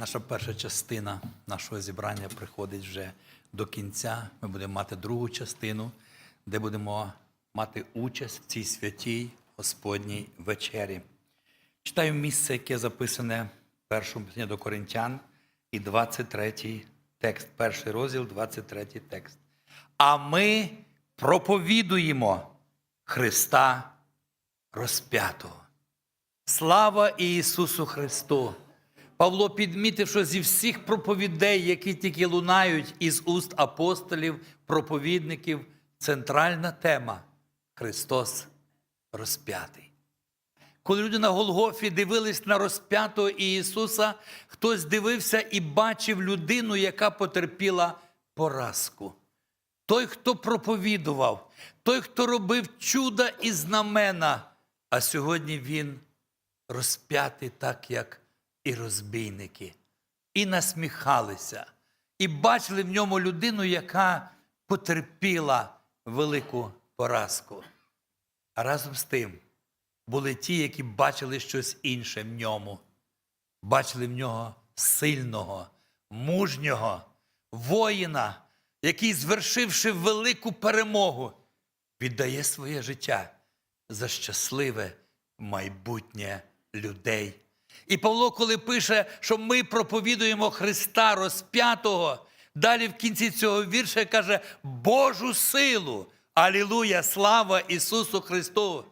Наша перша частина нашого зібрання приходить вже до кінця. Ми будемо мати другу частину, де будемо мати участь в цій святій Господній вечері. Читаю місце, яке записане в першому посланні до Коринтян, і 23 текст, перший розділ, 23 текст. А ми проповідуємо Христа розп'ятого. Слава Ісусу Христу! Павло підмітив, що зі всіх проповідей, які тільки лунають із уст апостолів, проповідників, центральна тема Христос розп'ятий. Коли люди на Голгофі дивились на розп'ятого Ісуса, хтось дивився і бачив людину, яка потерпіла поразку. Той, хто проповідував, той, хто робив чуда і знамена, а сьогодні він розп'ятий так, як і розбійники, і насміхалися, і бачили в ньому людину, яка потерпіла велику поразку. А разом з тим були ті, які бачили щось інше в ньому, бачили в нього сильного, мужнього воїна, який, звершивши велику перемогу, віддає своє життя за щасливе майбутнє людей. І Павло, коли пише, що ми проповідуємо Христа розп'ятого, далі в кінці цього вірша каже Божу силу. Алілуя! Слава Ісусу Христу!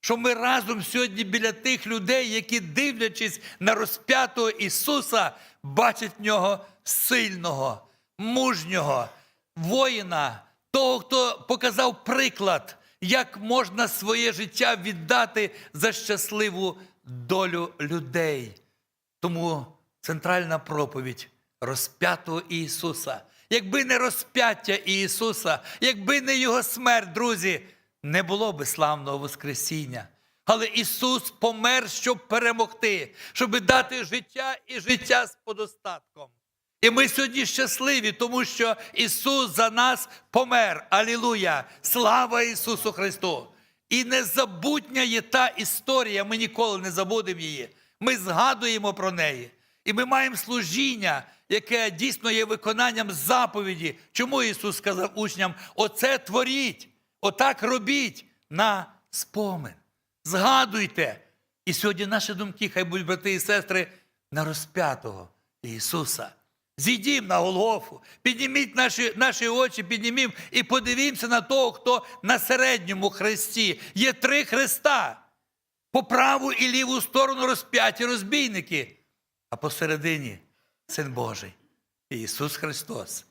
Що ми разом сьогодні біля тих людей, які, дивлячись на розп'ятого Ісуса, бачать в нього сильного, мужнього воїна, того, хто показав приклад, як можна своє життя віддати за щасливу долю людей. Тому центральна проповідь розп'ятого Ісуса. Якби не розп'яття Ісуса, якби не Його смерть, друзі, не було би славного Воскресіння. Але Ісус помер, щоб перемогти, щоб дати життя і життя з подостатком. І ми сьогодні щасливі, тому що Ісус за нас помер. Алілуя! Слава Ісусу Христу! І незабутня є та історія, ми ніколи не забудемо її. Ми згадуємо про неї. І ми маємо служіння, яке дійсно є виконанням заповіді. Чому Ісус сказав учням: оце творіть, отак робіть на спомин. Згадуйте. І сьогодні наші думки, хай будуть брати і сестри, на розп'ятого Ісуса. Зійдімо на Голгофу, підніміть наші, наші очі, піднімімо і подивімося на того, хто на середньому хресті. Є три хреста. По праву і ліву сторону розп'яті розбійники, а посередині Син Божий Ісус Христос.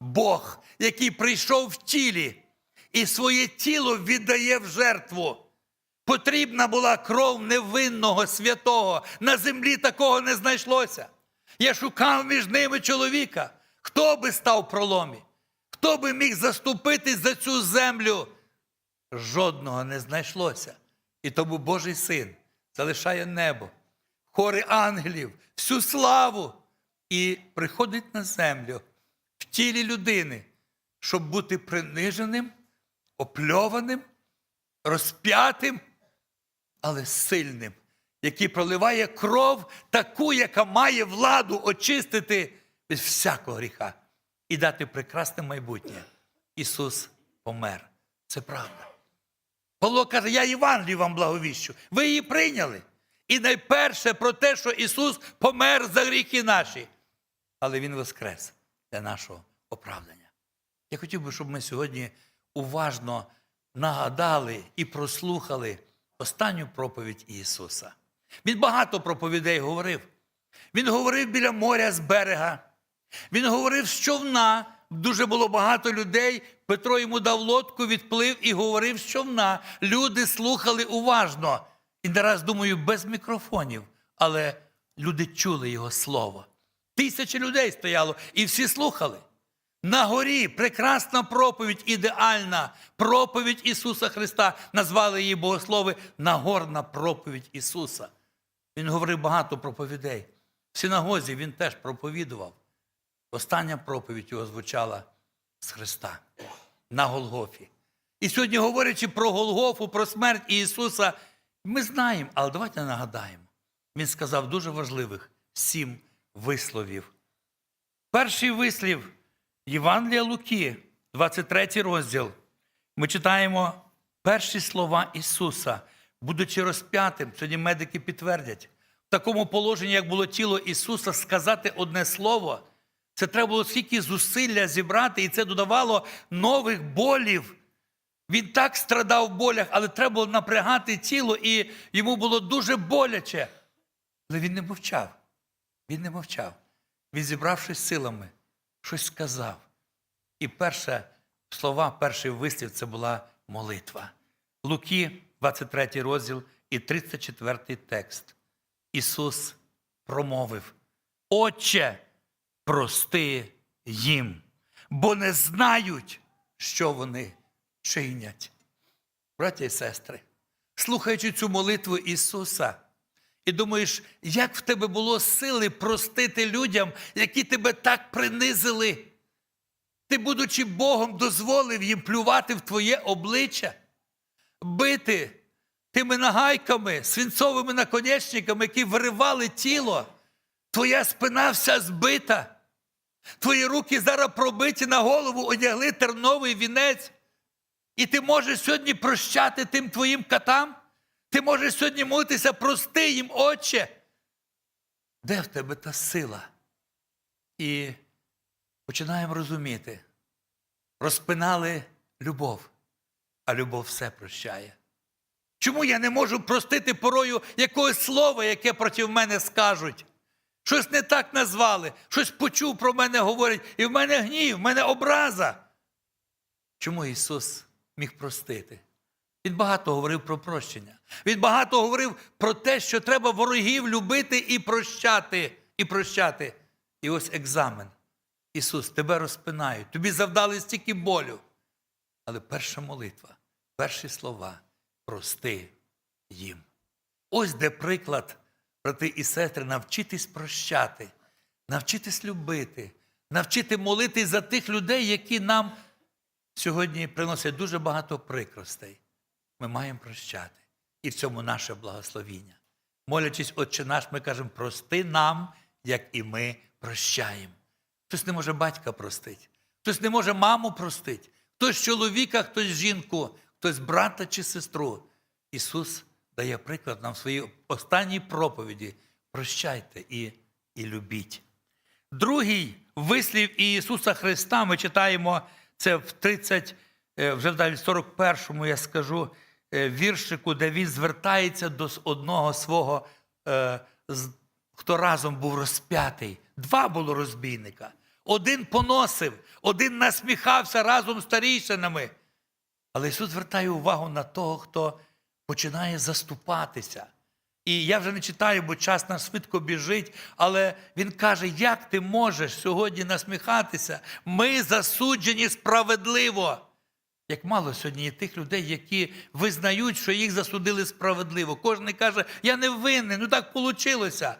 Бог, який прийшов в тілі і своє тіло віддає в жертву. Потрібна була кров невинного святого. На землі такого не знайшлося. Я шукав між ними чоловіка. Хто би став проломі? Хто би міг заступитись за цю землю? Жодного не знайшлося. І тому Божий син залишає небо, хори ангелів, всю славу і приходить на землю в тілі людини, щоб бути приниженим, опльованим, розп'ятим, але сильним, який проливає кров, таку, яка має владу очистити від всякого гріха і дати прекрасне майбутнє. Ісус помер. Це правда. Павло каже, я Євангелію вам благовіщу. Ви її прийняли. І найперше про те, що Ісус помер за гріхи наші. Але Він воскрес для нашого оправдання. Я хотів би, щоб ми сьогодні уважно нагадали і прослухали останню проповідь Ісуса. Він багато проповідей говорив. Він говорив біля моря з берега. Він говорив з човна. Дуже було багато людей. Петро йому дав лодку, відплив і говорив з човна. Люди слухали уважно. І не раз думаю, без мікрофонів, але люди чули його слово. Тисячі людей стояло, і всі слухали. На горі прекрасна проповідь, ідеальна проповідь Ісуса Христа. Назвали її богослови Нагорна проповідь Ісуса. Він говорив багато проповідей. В синагозі він теж проповідував. Остання проповідь його звучала з Христа на Голгофі. І сьогодні, говорячи про Голгофу, про смерть Ісуса, ми знаємо, але давайте нагадаємо. Він сказав дуже важливих сім висловів. Перший вислів Євангелія Луки, 23 розділ. Ми читаємо перші слова Ісуса, будучи розп'ятим. Сьогодні медики підтвердять. В такому положенні, як було тіло Ісуса, сказати одне слово, це треба було скільки зусилля зібрати, і це додавало нових болів. Він так страдав в болях, але треба було напрягати тіло, і йому було дуже боляче. Але він не мовчав. Він не мовчав. Він, зібравшись силами, щось сказав. І перше слова, перший вислів це була молитва. Луки, 23 розділ і 34 текст. Ісус промовив: Отче, прости їм, бо не знають, що вони чинять. Браття і сестри, слухаючи цю молитву Ісуса, і думаєш, як в тебе було сили простити людям, які тебе так принизили. Ти, будучи Богом, дозволив їм плювати в твоє обличчя, бити тими нагайками, свинцовими наконечниками, які виривали тіло. Твоя спина вся збита. Твої руки зараз пробиті на голову, одягли терновий вінець. І ти можеш сьогодні прощати тим твоїм катам. Ти можеш сьогодні молитися, прости їм, Отче. Де в тебе та сила? І починаємо розуміти. Розпинали любов, а любов все прощає. Чому я не можу простити порою якогось слова, яке проти мене скажуть? Щось не так назвали, щось почув про мене говорять, і в мене гнів, в мене образа. Чому Ісус міг простити? Він багато говорив про прощення. Він багато говорив про те, що треба ворогів любити і прощати, і прощати. І ось екзамен. Ісус, тебе розпинають, тобі завдали стільки болю. Але перша молитва, перші слова прости їм. Ось де приклад, брати і сестри, навчитись прощати, навчитись любити, навчити молитись за тих людей, які нам сьогодні приносять дуже багато прикростей. Ми маємо прощати. І в цьому наше благословіння. Молячись, Отче наш, ми кажемо, прости нам, як і ми прощаємо. Хтось не може батька простити, хтось не може маму простити, хтось чоловіка, хтось жінку, хтось брата чи сестру. Ісус дає приклад нам в своїй останній проповіді. Прощайте і, і любіть. Другий вислів Ісуса Христа ми читаємо це в 30, е, вже в 41-му, я скажу, е, віршику, де він звертається до одного свого, е, хто разом був розп'ятий. Два було розбійника. Один поносив, один насміхався разом з старійшинами. Але Ісус звертає увагу на того, хто починає заступатися. І я вже не читаю, бо час нам швидко біжить, але він каже, як ти можеш сьогодні насміхатися? Ми засуджені справедливо. Як мало сьогодні є тих людей, які визнають, що їх засудили справедливо. Кожен каже, я не винний, ну так вийшло.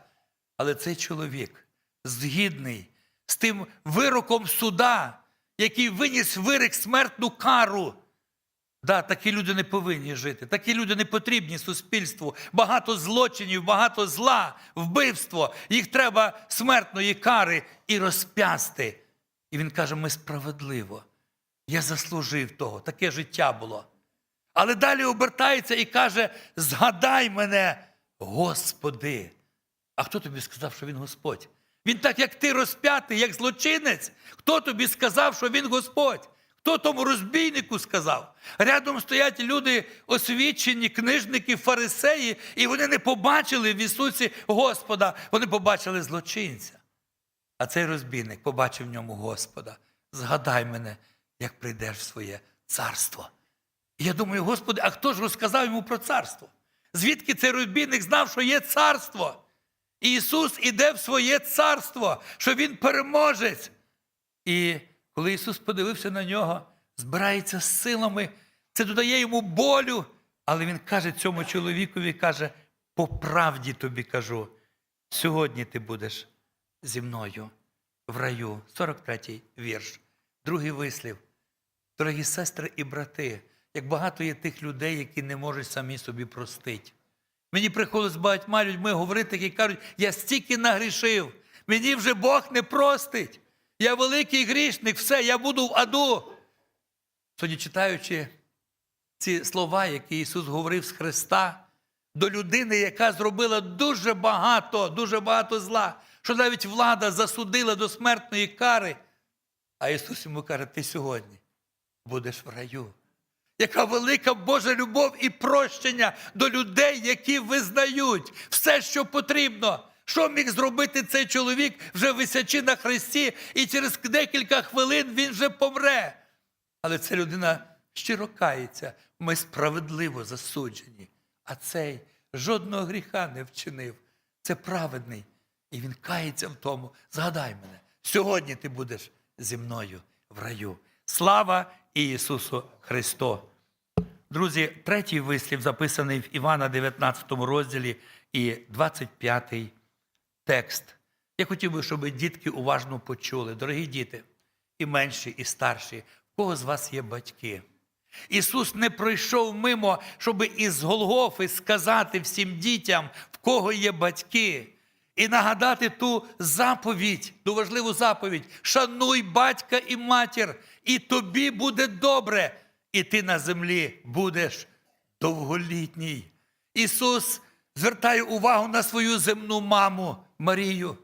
Але цей чоловік згідний з тим вироком суда, який виніс вирок смертну кару. Да, такі люди не повинні жити. Такі люди не потрібні суспільству. Багато злочинів, багато зла, вбивство. Їх треба смертної кари і розп'ясти. І він каже: ми справедливо. Я заслужив того, таке життя було. Але далі обертається і каже: згадай мене, Господи. А хто тобі сказав, що він Господь? Він так, як ти розп'ятий, як злочинець. Хто тобі сказав, що він Господь? Хто тому розбійнику сказав? Рядом стоять люди освічені, книжники, фарисеї, і вони не побачили в Ісусі Господа, вони побачили злочинця. А цей розбійник побачив в ньому Господа. Згадай мене, як прийдеш в своє царство. І я думаю, Господи, а хто ж розказав йому про царство? Звідки цей розбійник знав, що є царство? І Ісус іде в своє царство, що Він переможець. І коли Ісус подивився на нього, збирається з силами, це додає йому болю. Але Він каже цьому чоловікові, каже, по правді тобі кажу, сьогодні ти будеш зі мною в раю. 43-й вірш. Другий вислів. Дорогі сестри і брати, як багато є тих людей, які не можуть самі собі простити. Мені приходить з багатьма людьми говорити, які кажуть, я стільки нагрішив, Мені вже Бог не простить. Я великий грішник, все, я буду в аду. Сьогодні читаючи ці слова, які Ісус говорив з Христа до людини, яка зробила дуже багато, дуже багато зла, що навіть влада засудила до смертної кари. А Ісус йому каже: ти сьогодні будеш в раю. Яка велика Божа любов і прощення до людей, які визнають все, що потрібно. Що міг зробити цей чоловік, вже висячи на хресті, і через декілька хвилин він вже помре. Але ця людина щиро кається, ми справедливо засуджені. А цей жодного гріха не вчинив. Це праведний. І він кається в тому. Згадай мене, сьогодні ти будеш зі мною в раю. Слава Ісусу Христу! Друзі, третій вислів записаний в Івана 19 розділі і 25 текст. Я хотів би, щоб дітки уважно почули. Дорогі діти, і менші, і старші, в кого з вас є батьки? Ісус не пройшов мимо, щоб із Голгофи сказати всім дітям, в кого є батьки, і нагадати ту заповідь, ту важливу заповідь: шануй батька і матір, і тобі буде добре, і ти на землі будеш довголітній. Ісус звертає увагу на свою земну маму Марію.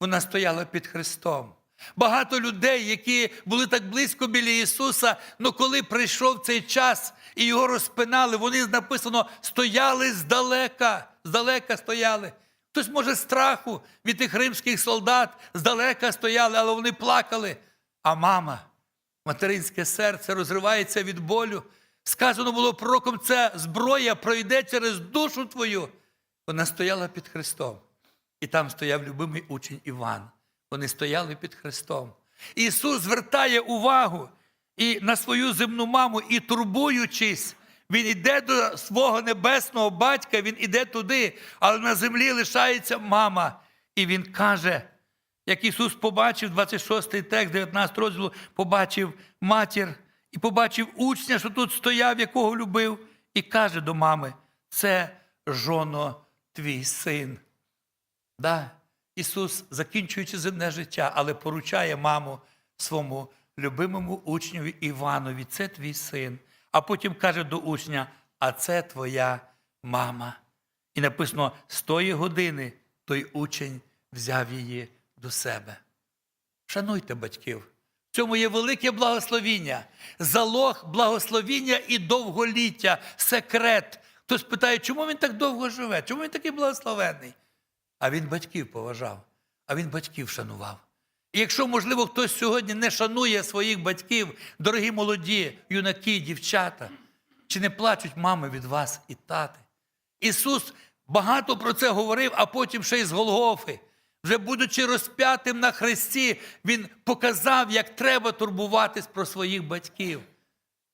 Вона стояла під Христом. Багато людей, які були так близько біля Ісуса, але коли прийшов цей час і його розпинали, вони написано стояли здалека, здалека стояли. Хтось, може, страху від тих римських солдат здалека стояли, але вони плакали. А мама, материнське серце розривається від болю. Сказано було пророком, це зброя пройде через душу твою. Вона стояла під Христом. І там стояв любимий учень Іван. Вони стояли під Христом. Ісус звертає увагу і на свою земну маму, і турбуючись, Він йде до свого небесного батька, він іде туди, але на землі лишається мама. І він каже, як Ісус побачив, 26 текст, 19 розділу, побачив матір і побачив учня, що тут стояв, якого любив, і каже до мами: це жоно твій син. Да, Ісус, закінчуючи земне життя, але поручає маму своєму любимому учневі Іванові, це твій син. А потім каже до учня, а це твоя мама. І написано, з тої години той учень взяв її до себе. Шануйте батьків. В цьому є велике благословіння, залог благословіння і довголіття, секрет. Хтось питає, чому він так довго живе? Чому він такий благословенний? А він батьків поважав, а він батьків шанував. І якщо, можливо, хтось сьогодні не шанує своїх батьків, дорогі молоді, юнаки, дівчата, чи не плачуть мами від вас і тати? Ісус багато про це говорив, а потім ще й з Голгофи. Вже будучи розп'ятим на хресті, Він показав, як треба турбуватись про своїх батьків.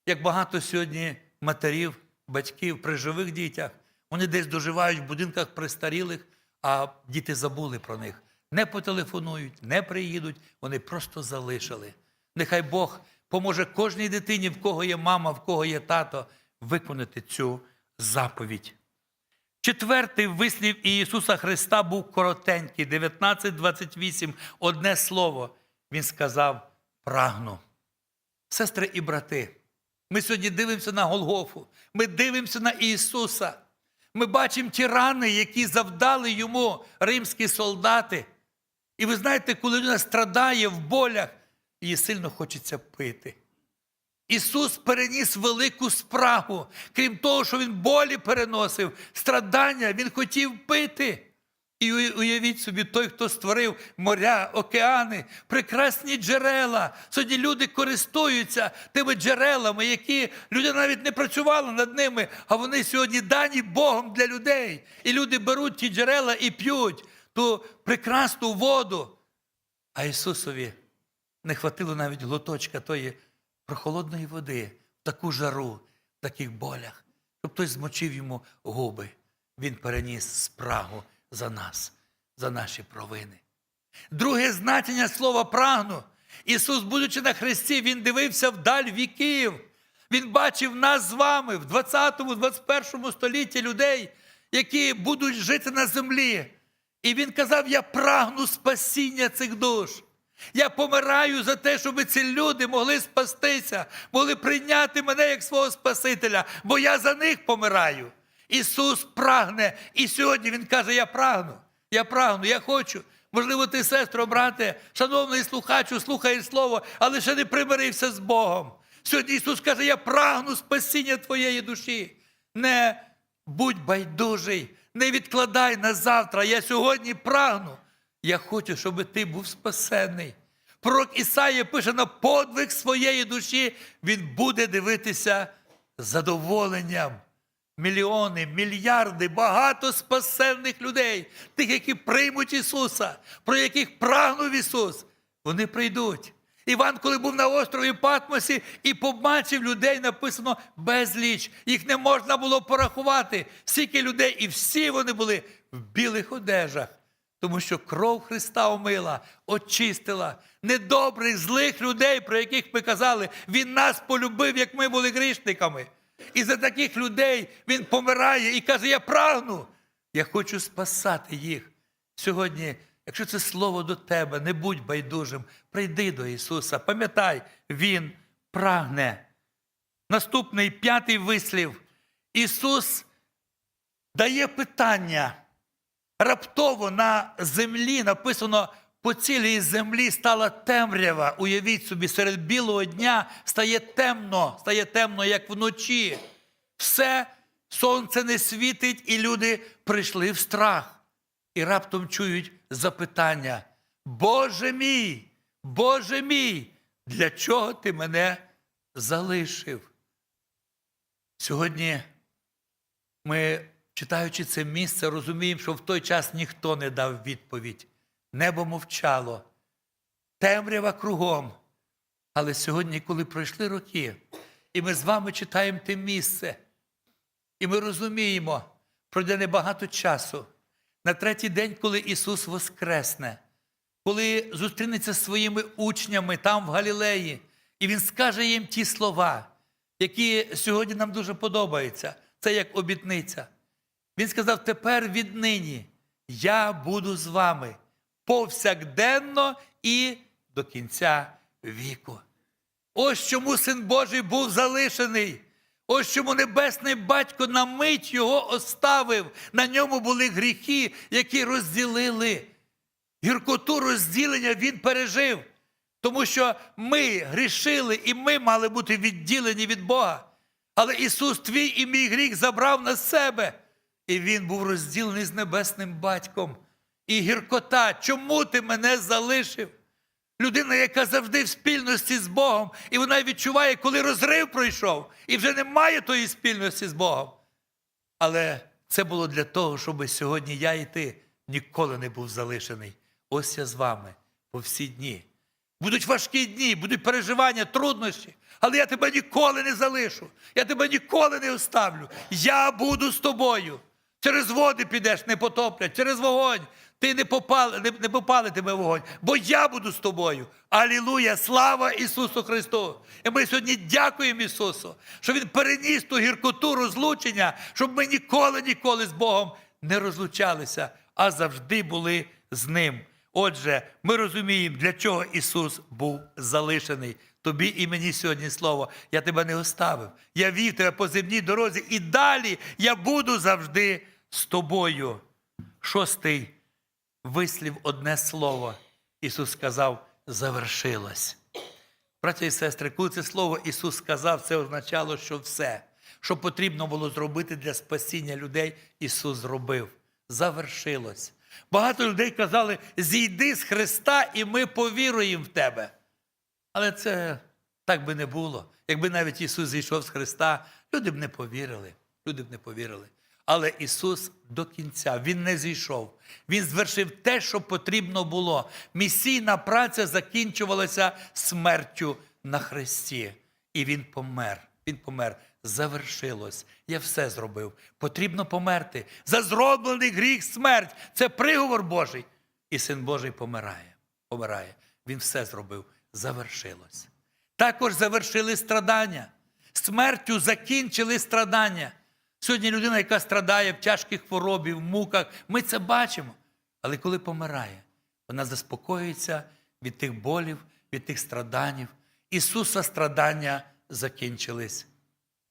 Як багато сьогодні матерів, батьків при живих дітях, вони десь доживають в будинках престарілих, а діти забули про них. Не потелефонують, не приїдуть, вони просто залишили. Нехай Бог поможе кожній дитині, в кого є мама, в кого є тато, виконати цю заповідь. Четвертий вислів Ісуса Христа був коротенький, 19-28, одне слово. Він сказав: прагну. Сестри і брати, ми сьогодні дивимося на Голгофу, ми дивимося на Ісуса. Ми бачимо ті рани, які завдали йому римські солдати. І ви знаєте, коли людина страдає в болях, їй сильно хочеться пити. Ісус переніс велику спрагу. Крім того, що Він болі переносив, страдання, Він хотів пити. І уявіть собі, той, хто створив моря, океани, прекрасні джерела. Сьогодні люди користуються тими джерелами, які людина навіть не працювала над ними, а вони сьогодні дані Богом для людей. І люди беруть ті джерела і п'ють ту прекрасну воду. А Ісусові не хватило навіть глоточка тої прохолодної води в таку жару, в таких болях, щоб хтось змочив йому губи. Він переніс спрагу за нас, за наші провини. Друге значення слова прагну. Ісус, будучи на хресті, Він дивився вдаль віків. Він бачив нас з вами в 20-21 столітті людей, які будуть жити на землі. І він казав: Я прагну спасіння цих душ. Я помираю за те, щоб ці люди могли спастися, могли прийняти мене як свого Спасителя, бо я за них помираю. Ісус прагне. І сьогодні Він каже: Я прагну, я прагну, я хочу. Можливо, ти, сестро, брате, шановний слухачу, слухаєш слово, але ще не примирився з Богом. Сьогодні Ісус каже: Я прагну спасіння твоєї душі. Не будь байдужий, не відкладай на завтра. Я сьогодні прагну. Я хочу, щоб ти був спасений. Пророк Ісаїя пише на подвиг своєї душі, він буде дивитися задоволенням. Мільйони, мільярди, багато спасенних людей, тих, які приймуть Ісуса, про яких прагнув Ісус, вони прийдуть. Іван, коли був на острові Патмосі і побачив людей, написано безліч. Їх не можна було порахувати. Стільки людей, і всі вони були в білих одежах. Тому що кров Христа омила, очистила недобрих, злих людей, про яких ми казали, Він нас полюбив, як ми були грішниками. І за таких людей Він помирає і каже: Я прагну, я хочу спасати їх. Сьогодні, якщо це слово до тебе, не будь байдужим, прийди до Ісуса. Пам'ятай, Він прагне. Наступний п'ятий вислів. Ісус дає питання. Раптово на землі написано, по цілій землі стала темрява. Уявіть собі, серед білого дня стає темно, стає темно, як вночі. Все, сонце не світить, і люди прийшли в страх. І раптом чують запитання: Боже мій, Боже мій, для чого ти мене залишив? Сьогодні ми, читаючи це місце, розуміємо, що в той час ніхто не дав відповідь. Небо мовчало, темрява кругом. Але сьогодні, коли пройшли роки, і ми з вами читаємо те місце, і ми розуміємо, пройде небагато часу. На третій день, коли Ісус воскресне, коли зустрінеться зі своїми учнями там, в Галілеї, і Він скаже їм ті слова, які сьогодні нам дуже подобаються. Це як обітниця. Він сказав: тепер віднині я буду з вами повсякденно і до кінця віку. Ось чому син Божий був залишений. Ось чому небесний батько на мить його оставив. На ньому були гріхи, які розділили. Гіркоту розділення він пережив. Тому що ми грішили і ми мали бути відділені від Бога. Але Ісус твій і мій гріх забрав на себе. І Він був розділений з небесним батьком. І гіркота, чому ти мене залишив? Людина, яка завжди в спільності з Богом, і вона відчуває, коли розрив пройшов, і вже немає тої спільності з Богом. Але це було для того, щоб сьогодні я і ти ніколи не був залишений. Ось я з вами по всі дні. Будуть важкі дні, будуть переживання, труднощі, але я тебе ніколи не залишу. Я тебе ніколи не оставлю. Я буду з тобою. Через води підеш, не потоплять, через вогонь. Ти не попали, не, не попали тебе вогонь, бо я буду з тобою. Алілуя! Слава Ісусу Христу! І ми сьогодні дякуємо Ісусу, що Він переніс ту гіркоту розлучення, щоб ми ніколи, ніколи з Богом не розлучалися, а завжди були з Ним. Отже, ми розуміємо, для чого Ісус був залишений. Тобі і мені сьогодні слово. Я тебе не оставив. Я вів тебе по земній дорозі, і далі я буду завжди з тобою. Шостий вислів одне слово. Ісус сказав, завершилось. Браття і сестри, коли це слово Ісус сказав, це означало, що все, що потрібно було зробити для спасіння людей, Ісус зробив. Завершилось. Багато людей казали: зійди з Христа, і ми повіруємо в тебе. Але це так би не було. Якби навіть Ісус зійшов з Христа, люди б не повірили. Люди б не повірили. Але Ісус до кінця, Він не зійшов. Він звершив те, що потрібно було. Місійна праця закінчувалася смертю на Христі. І Він помер. Він помер. Завершилось. Я все зробив. Потрібно померти. За зроблений гріх смерть. Це приговор Божий. І син Божий помирає. Помирає. Він все зробив. Завершилось. Також завершили страдання. Смертю закінчили страдання. Сьогодні людина, яка страдає в тяжких хворобі, в муках, ми це бачимо. Але коли помирає, вона заспокоюється від тих болів, від тих страданів. Ісуса страдання закінчились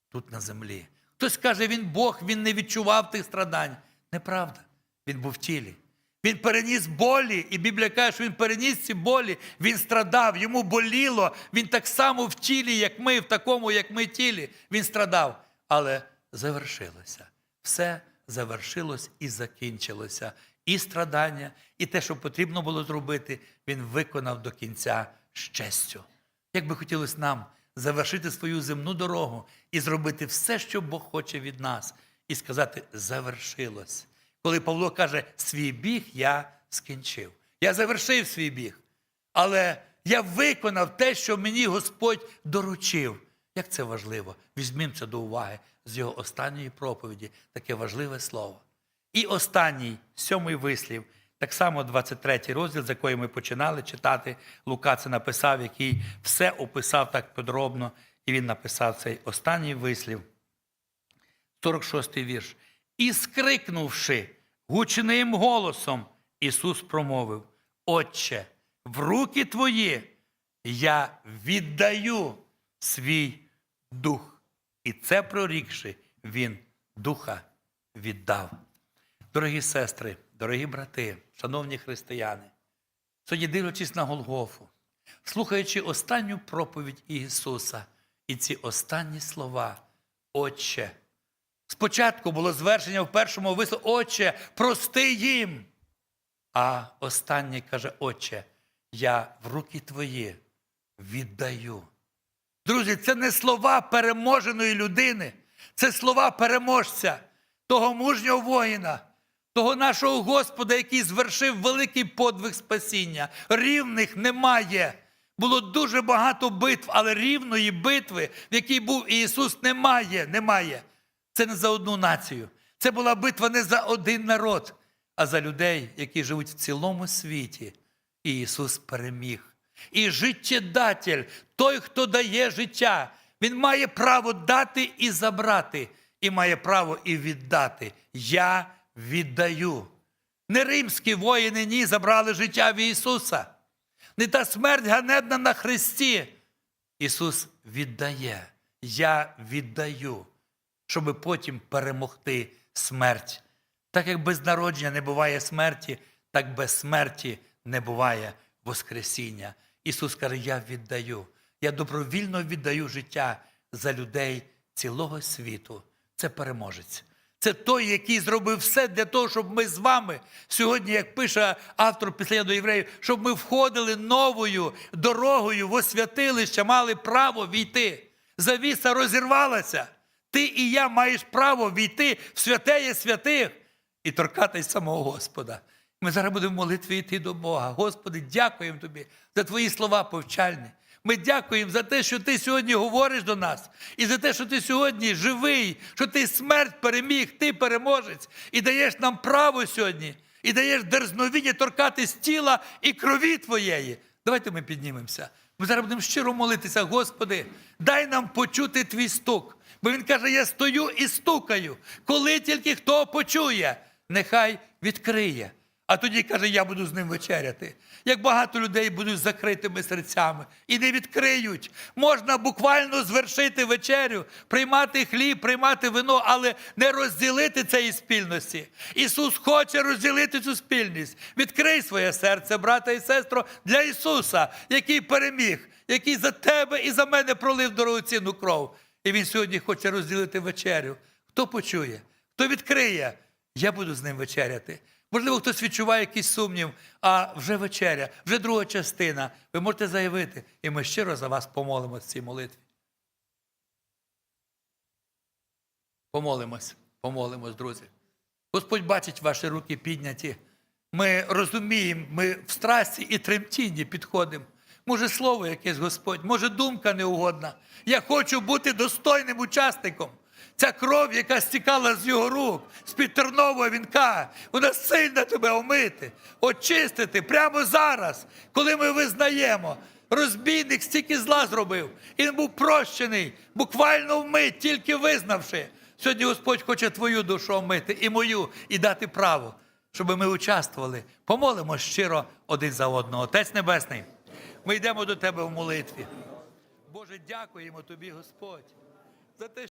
тут на землі. Хтось каже, він Бог, він не відчував тих страдань. Неправда. Він був в тілі. Він переніс болі, і Біблія каже, що він переніс ці болі, він страдав, йому боліло. Він так само в тілі, як ми, в такому, як ми тілі. Він страдав. Але завершилося. Все завершилось і закінчилося. І страдання, і те, що потрібно було зробити, він виконав до кінця з честю. Як би хотілося нам завершити свою земну дорогу і зробити все, що Бог хоче від нас, і сказати завершилось. Коли Павло каже, свій біг я скінчив. Я завершив свій біг, але я виконав те, що мені Господь доручив. Як це важливо? Візьмімо це до уваги з його останньої проповіді, таке важливе слово. І останній, сьомий вислів, так само 23 розділ, з якої ми починали читати. Лука це написав, який все описав так подробно, і він написав цей останній вислів, 46-й вірш. І скрикнувши гучним голосом, Ісус промовив: Отче, в руки твої я віддаю свій дух. І це прорікши, Він духа віддав. Дорогі сестри, дорогі брати, шановні християни, сьогодні дивлячись на Голгофу, слухаючи останню проповідь Ісуса і ці останні слова, Отче. Спочатку було звершення в першому вислові, Отче, прости їм. А останнє каже, Отче, я в руки твої віддаю. Друзі, це не слова переможеної людини, це слова переможця, того мужнього воїна, того нашого Господа, який звершив великий подвиг спасіння. Рівних немає. Було дуже багато битв, але рівної битви, в якій був Ісус, немає. немає. Це не за одну націю. Це була битва не за один народ, а за людей, які живуть в цілому світі. І Ісус переміг. І життєдатель, той, хто дає життя, Він має право дати і забрати, і має право і віддати. Я віддаю. Не римські воїни ні забрали життя в Ісуса. Не та смерть ганебна на Христі. Ісус віддає. Я віддаю, щоб потім перемогти смерть. Так як без народження не буває смерті, так без смерті не буває Воскресіння. Ісус каже, я віддаю. Я добровільно віддаю життя за людей цілого світу. Це переможець. Це той, який зробив все для того, щоб ми з вами сьогодні, як пише автор після до євреїв, щоб ми входили новою дорогою в освятилище, мали право війти. Завіса розірвалася. Ти і я маєш право війти в святеє святих і торкатись самого Господа. Ми зараз будемо в молитві йти до Бога. Господи, дякуємо Тобі за Твої слова повчальні. Ми дякуємо за те, що ти сьогодні говориш до нас, і за те, що ти сьогодні живий, що ти смерть переміг, ти переможець, і даєш нам право сьогодні, і даєш дерзновіння торкатись тіла і крові Твоєї. Давайте ми піднімемося. Ми зараз будемо щиро молитися, Господи, дай нам почути твій стук. Бо він каже: я стою і стукаю. Коли тільки хто почує, нехай відкриє. А тоді каже, я буду з ним вечеряти. Як багато людей будуть закритими серцями і не відкриють. Можна буквально звершити вечерю, приймати хліб, приймати вино, але не розділити цієї спільності. Ісус хоче розділити цю спільність. Відкрий своє серце, брата і сестро, для Ісуса, який переміг, який за тебе і за мене пролив дорогоцінну кров. І Він сьогодні хоче розділити вечерю. Хто почує, хто відкриє, я буду з ним вечеряти. Можливо, хтось відчуває якийсь сумнів, а вже вечеря, вже друга частина. Ви можете заявити, і ми щиро за вас помолимось в цій молитві. Помолимось, помолимось, друзі. Господь бачить ваші руки підняті. Ми розуміємо, ми в страсті і тремтінні підходимо. Може, слово якесь Господь, може, думка неугодна. Я хочу бути достойним учасником. Ця кров, яка стікала з його рук, з-під тернового вінка, вона сильно тебе омити, очистити прямо зараз, коли ми визнаємо. Розбійник стільки зла зробив, і він був прощений, буквально вмить, тільки визнавши. Сьогодні Господь хоче твою душу омити і мою, і дати право. щоб ми участвували. Помолимо щиро один за одного. Отець Небесний, ми йдемо до Тебе в молитві. Боже, дякуємо Тобі, Господь, за те,